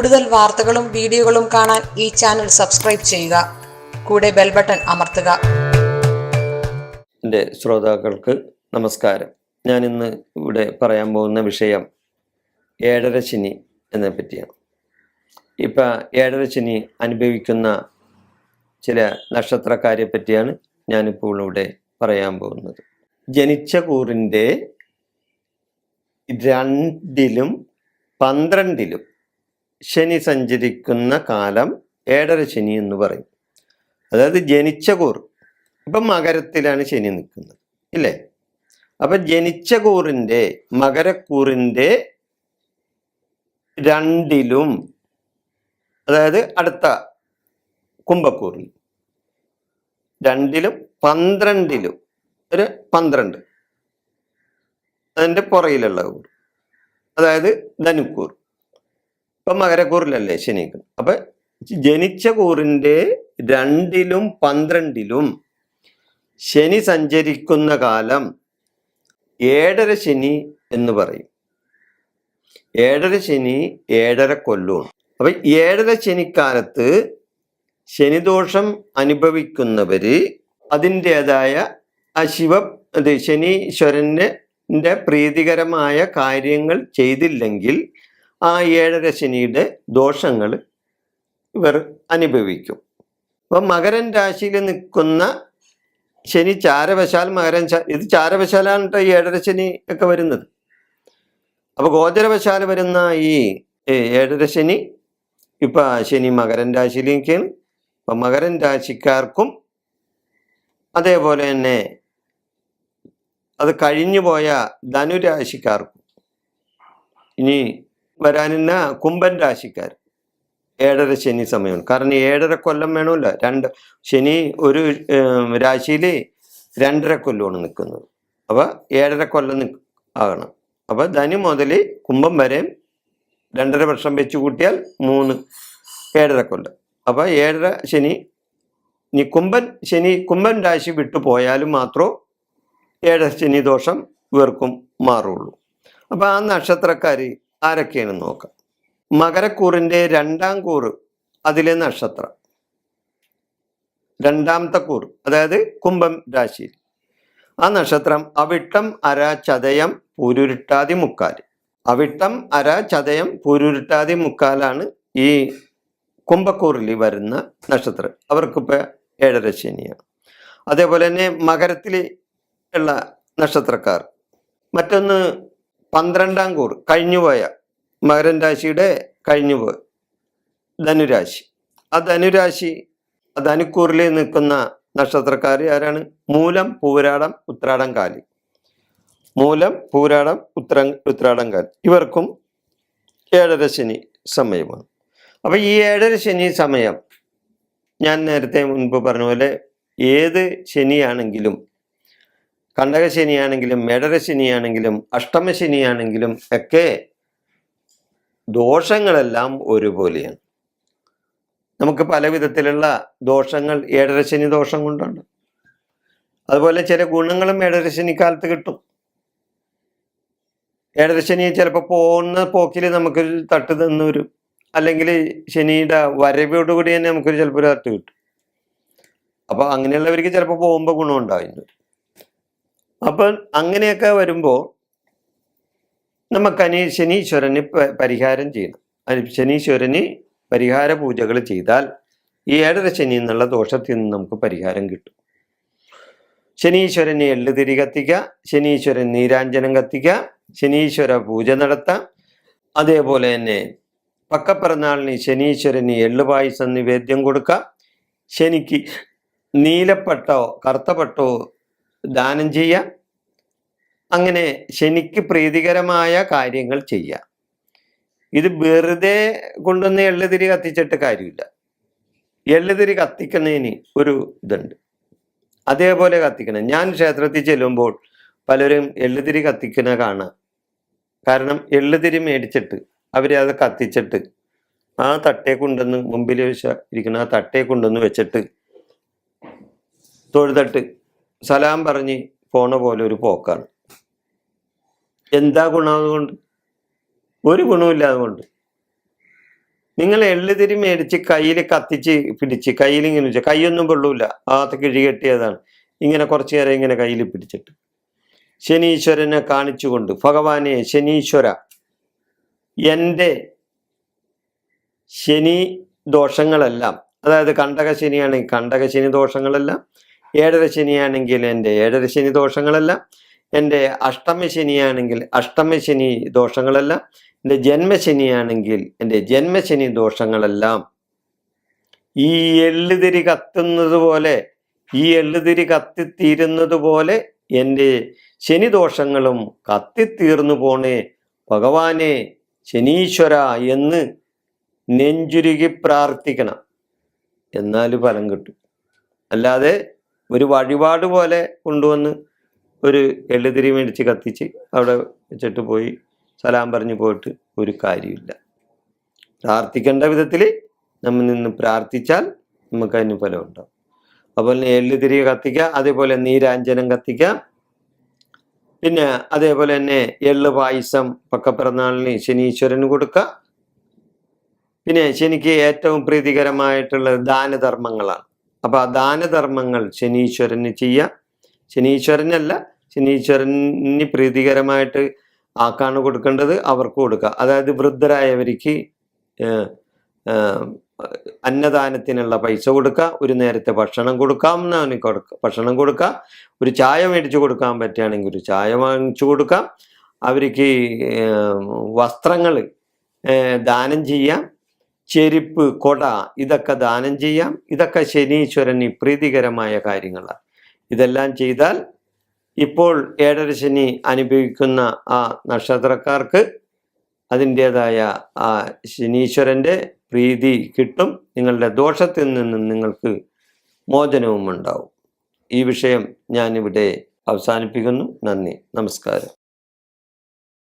കൂടുതൽ വാർത്തകളും വീഡിയോകളും കാണാൻ ഈ ചാനൽ സബ്സ്ക്രൈബ് ചെയ്യുക. കൂടെ ബെൽ ബട്ടൺ അമർത്തുക. എന്റെ ശ്രോതാക്കൾക്ക് നമസ്കാരം. ഞാൻ ഇന്ന് ഇവിടെ പറയാൻ പോകുന്ന വിഷയം ഏഴര ശനി എന്നെ പറ്റിയാണ്. ഇപ്പം ഏഴര ശനി അനുഭവിക്കുന്ന ചില നക്ഷത്രക്കാരെ പറ്റിയാണ് ഞാനിപ്പോൾ ഇവിടെ പറയാൻ പോകുന്നത്. ജനിച്ച കൂറിന്റെ രണ്ടിലും പന്ത്രണ്ടിലും ശനി സഞ്ചരിക്കുന്ന കാലം ഏഴര ശനി എന്ന് പറയും. അതായത് ജനിച്ച കൂർ. ഇപ്പം മകരത്തിലാണ് ശനി നിൽക്കുന്നത്. ഇല്ലേ? അപ്പൊ ജനിച്ച കൂറിന്റെ മകരക്കൂറിന്റെ രണ്ടിലും അതായത് അടുത്ത കുംഭക്കൂറിൽ. രണ്ടിലും പന്ത്രണ്ടിലും. ഒരു പന്ത്രണ്ട്. അതിന്റെ പുറയിലുള്ള കൂർ. അതായത് ധനുക്കൂർ. ഇപ്പം മകരക്കൂറിലല്ലേ ശനിക്കുന്നത് അപ്പൊ ജനിച്ച കൂറിന്റെ രണ്ടിലും പന്ത്രണ്ടിലും ശനി സഞ്ചരിക്കുന്ന കാലം ഏഴര ശനി എന്ന് പറയും. ഏഴര ശനി ഏഴര കൊല്ലൂണ് അപ്പൊ ഏഴര ശനിക്കാലത്ത് ശനിദോഷം അനുഭവിക്കുന്നവര് അതിന്റെതായ ആ ശിവ ശനീശ്വരന്റെ പ്രീതികരമായ കാര്യങ്ങൾ ചെയ്തില്ലെങ്കിൽ ആ ഏഴര ശനിയുടെ ദോഷങ്ങൾ ഇവർ അനുഭവിക്കും. അപ്പം മകരൻ രാശിയിൽ നിൽക്കുന്ന ശനി ചാരവശാൽ മകരൻ ഇത് ചാരവശാലാണ് ഈ ഏഴര ശനി ഒക്കെ വരുന്നത്. അപ്പോൾ ഗോചരവശാൽ വരുന്ന ഈ ഏഴര ശനി ഇപ്പൊ ശനി മകരൻ രാശിയിലേക്കാണ്. അപ്പൊ മകരൻ രാശിക്കാർക്കും അതേപോലെ തന്നെ അത് കഴിഞ്ഞു പോയ ധനുരാശിക്കാർക്കും ഇനി വരാനിന്ന കുംഭൻ രാശിക്കാർ. ഏഴര ശനി സമയമാണ്. കാരണം ഏഴര കൊല്ലം വേണമല്ലോ. രണ്ട് ശനി ഒരു രാശിയിൽ രണ്ടര കൊല്ലമാണ് നിൽക്കുന്നത് അപ്പോൾ ഏഴര കൊല്ലം നി ആകണം. അപ്പോൾ ധനി മുതൽ കുംഭം വരെയും രണ്ടര വർഷം വെച്ച് കൂട്ടിയാൽ മൂന്ന് ഏഴര കൊല്ലം. അപ്പോൾ ഏഴര ശനി ഇനി കുംഭൻ ശനി കുംഭൻ രാശി വിട്ടു പോയാലും മാത്രമേ ഏഴര ശനി ദോഷം ഇവർക്കും മാറുള്ളൂ. അപ്പോൾ ആ നക്ഷത്രക്കാർ ആരൊക്കെയാണെന്ന് നോക്കാം. മകരക്കൂറിന്റെ രണ്ടാം കൂറ് അതിലെ നക്ഷത്രം. രണ്ടാമത്തെ കൂറ് അതായത് കുംഭം രാശിയിൽ. ആ നക്ഷത്രം അവിട്ടം അര ചതയം പൂരുരുട്ടാതി മുക്കാൽ. അവിട്ടം അര ചതയം പൂരുരുട്ടാതി മുക്കാലാണ് ഈ കുംഭക്കൂറിൽ വരുന്ന നക്ഷത്രം. അവർക്കിപ്പോൾ ഏഴര ശനിയാണ്. അതേപോലെ തന്നെ മകരത്തിൽ ഉള്ള നക്ഷത്രക്കാർ. മറ്റൊന്ന് പന്ത്രണ്ടാം കൂർ കഴിഞ്ഞുപോയ മകരൻ രാശിയുടെ കഴിഞ്ഞുപോയ. ധനുരാശി. ആ ധനുരാശി ധനുക്കൂറിൽ നിൽക്കുന്ന നക്ഷത്രക്കാർ ആരാണ്? മൂലം പൂരാടം ഉത്രാടം കാലി. മൂലം പൂരാടം ഉത്ര ഉത്രാടം കാലി. ഇവർക്കും ഏഴര ശനി സമയമാണ്. അപ്പോൾ ഈ ഏഴര ശനി സമയം ഞാൻ നേരത്തെ മുൻപ് പറഞ്ഞ പോലെ ഏത് ശനിയാണെങ്കിലും കണ്ടക ശനിയാണെങ്കിലും മേടര ശനിയാണെങ്കിലും അഷ്ടമ ശനിയാണെങ്കിലും ഒക്കെ ദോഷങ്ങളെല്ലാം ഒരുപോലെയാണ്. നമുക്ക് പല വിധത്തിലുള്ള ദോഷങ്ങൾ ഏഴര ശനി ദോഷം കൊണ്ടുണ്ട് അതുപോലെ ചില ഗുണങ്ങളും ഏഴര ശനി കാലത്ത് കിട്ടും. ഏഴര ശനി ചിലപ്പോൾ പോകുന്ന പോക്കിൽ നമുക്കൊരു തട്ട് തന്നു വരും. അല്ലെങ്കിൽ ശനിയുടെ വരവോടുകൂടി തന്നെ നമുക്കൊരു ചിലപ്പോൾ ഒരു തട്ട് കിട്ടും. അപ്പൊ അങ്ങനെയുള്ളവർക്ക് ചിലപ്പോൾ പോകുമ്പോൾ ഗുണം ഉണ്ടാവുന്നു അപ്പം അങ്ങനെയൊക്കെ വരുമ്പോൾ നമുക്ക് അനി ശനീശ്വരന് പരിഹാരം ചെയ്യണം. ശനീശ്വരന് പരിഹാര പൂജകൾ ചെയ്താൽ ഈ ഏഴര ശനി എന്നുള്ള ദോഷത്തിൽ നിന്ന് നമുക്ക് പരിഹാരം കിട്ടും. ശനീശ്വരനെ എള്ളുതിരി കത്തിക്കുക ശനീശ്വരൻ നീരാഞ്ജനം കത്തിക്കുക ശനീശ്വര പൂജ നടത്താം. അതേപോലെ തന്നെ പക്കപ്പിറന്നാളിന് ശനീശ്വരന് എള്ളുപായസം നിവേദ്യം കൊടുക്കാം. ശനിക്ക് നീലപ്പട്ടോ കറുത്തപ്പട്ടോ ദാനം ചെയ്യാം. അങ്ങനെ ശനിക്ക് പ്രീതികരമായ കാര്യങ്ങൾ ചെയ്യാം. ഇത് വെറുതെ കൊണ്ടുവന്ന് എള്ളുതിരി കത്തിച്ചിട്ട് കാര്യമില്ല. എള്ളുതിരി കത്തിക്കുന്നതിന് ഒരു ഇതുണ്ട്. അതേപോലെ കത്തിക്കണം. ഞാൻ ക്ഷേത്രത്തിൽ ചെല്ലുമ്പോൾ പലരും എള്ളുതിരി കത്തിക്കുന്ന കാണാം. കാരണം എള്ളുതിരി മേടിച്ചിട്ട് അവരെ അത് കത്തിച്ചിട്ട് ആ തട്ടേ കൊണ്ടുവന്ന് മുമ്പിൽ ഇരിക്കുന്ന ആ തട്ടേ കൊണ്ടുവന്ന് വെച്ചിട്ട് തൊഴുതട്ട് സലാം പറഞ്ഞ് പോണ പോലെ ഒരു പോക്കാണ്. എന്താ ഗുണം അതുകൊണ്ട്? ഒരു ഗുണമില്ല അതുകൊണ്ട് നിങ്ങൾ എള്ളുതിരി മേടിച്ച് കയ്യിൽ കത്തിച്ച് പിടിച്ച് കയ്യിൽ ഇങ്ങനെ വെച്ചാൽ കൈയൊന്നും കൊള്ളൂല ആകത്ത് കിഴികെട്ടിയതാണ് ഇങ്ങനെ കുറച്ചു നേരം ഇങ്ങനെ കയ്യിൽ പിടിച്ചിട്ട്. ശനീശ്വരനെ കാണിച്ചുകൊണ്ട് ഭഗവാനെ ശനീശ്വര എന്റെ ശനി ദോഷങ്ങളെല്ലാം അതായത് കണ്ടക ശനിയാണെങ്കിൽ കണ്ടക ശനി ദോഷങ്ങളെല്ലാം ഏഴര ശനിയാണെങ്കിൽ എന്റെ ഏഴര ശനി ദോഷങ്ങളെല്ലാം എന്റെ അഷ്ടമ ശനിയാണെങ്കിൽ അഷ്ടമ ശനി ദോഷങ്ങളെല്ലാം എന്റെ ജന്മശനിയാണെങ്കിൽ എന്റെ ജന്മശനി ദോഷങ്ങളെല്ലാം. ഈ എള്ളുതിരി കത്തുന്നത് പോലെ ഈ എള്ളുതിരി കത്തിത്തീരുന്നത് പോലെ എന്റെ ശനി ദോഷങ്ങളും കത്തിത്തീർന്നു പോണേ. ഭഗവാനെ ശനീശ്വര എന്ന് നെഞ്ചുരുകി പ്രാർത്ഥിക്കണം. എന്നാൽ ഫലം കിട്ടും. അല്ലാതെ ഒരു വഴിപാട് പോലെ കൊണ്ടുവന്ന് ഒരു എള്ളുതിരി മേടിച്ച് കത്തിച്ച് അവിടെ വെച്ചിട്ട് പോയി സലാം പറഞ്ഞു പോയിട്ട് ഒരു കാര്യമില്ല. പ്രാർത്ഥിക്കേണ്ട വിധത്തിൽ നമ്മൾ നിന്ന് പ്രാർത്ഥിച്ചാൽ നമുക്ക് അതിന് ഫലം ഉണ്ടാവും അതുപോലെ എള്ളുതിരി കത്തിക്കാം അതേപോലെ നീരാഞ്ജനം കത്തിക്കാം. പിന്നെ അതേപോലെ തന്നെ എള്ള് പായസം പക്കപ്പിറന്നാളിന് ശനീശ്വരന് കൊടുക്കുക പിന്നെ ശനിക്ക് ഏറ്റവും പ്രീതികരമായിട്ടുള്ളത് ദാനധർമ്മങ്ങളാണ്. അപ്പോൾ ആ ദാനധർമ്മങ്ങൾ ശനീശ്വരന് ചെയ്യാം. ശനീശ്വരനല്ല. ശനീശ്വരന് പ്രീതികരമായിട്ട് ആക്കാണ് കൊടുക്കേണ്ടത്. അവർക്ക് കൊടുക്കുക അതായത് വൃദ്ധരായവർക്ക് അന്നദാനത്തിനുള്ള പൈസ കൊടുക്കുക ഒരു നേരത്തെ ഭക്ഷണം കൊടുക്കാവുന്നവന് കൊടുക്കുക ഭക്ഷണം കൊടുക്കുക ഒരു ചായ മേടിച്ചു കൊടുക്കാൻ പറ്റുകയാണെങ്കിൽ ഒരു ചായ വാങ്ങിച്ചു കൊടുക്കാം. അവർക്ക് വസ്ത്രങ്ങൾ ദാനം ചെയ്യാം. ചെരുപ്പ് കൊട ഇതൊക്കെ ദാനം ചെയ്യാം. ഇതൊക്കെ ശനീശ്വരന് പ്രീതികരമായ കാര്യങ്ങളാണ്. ഇതെല്ലാം ചെയ്താൽ ഇപ്പോൾ ഏഴര ശനി അനുഭവിക്കുന്ന ആ നക്ഷത്രക്കാർക്ക് അതിന്റേതായ ആ ശനീശ്വരന്റെ പ്രീതി കിട്ടും. നിങ്ങളുടെ ദോഷത്തിൽ നിന്നും നിങ്ങൾക്ക് മോചനവും ഉണ്ടാവും ഈ വിഷയം ഞാനിവിടെ അവസാനിപ്പിക്കുന്നു. നന്ദി. നമസ്കാരം.